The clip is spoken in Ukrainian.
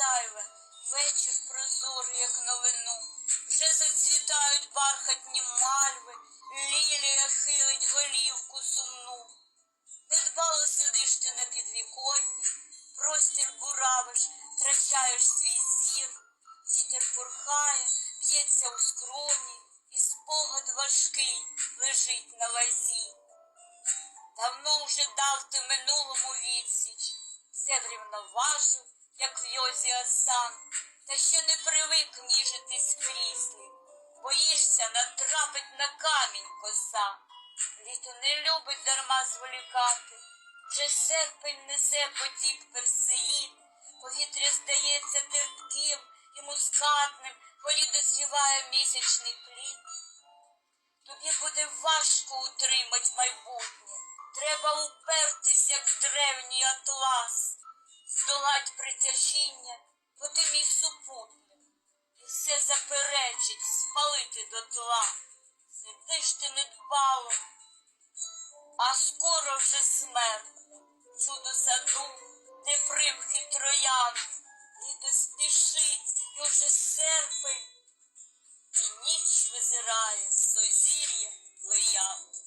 Вечір прозорий, як новину, вже зацвітають бархатні мальви, лілія хилить голівку сумну. Недбало сидиш ти на підвіконні, простір буравиш, втрачаєш свій зір, вітер порхає, б'ється у скроні, і спогад важкий лежить на вазі. Давно вже дав ти минулому відсіч, все врівноважив, як в йозі Асан, та ще не привик ніжитись кріслі, боїшся натрапить на камінь коса. Літо не любить дарма зволікати, вже серпень несе потік персеїд, повітря здається терпким і мускатним, полі дозріває місячний плід. Тобі буде важко утримать майбутнє. Треба упертись, як древній атлас, притяжіння, бо ти мій супутник, і все заперечить, спалити дотла. Сидиш ти недбало, а скоро вже смерть. Чудо саду, де примхи троян, літо спішить, і вже серпень, і ніч визирає сузір'я плеяд.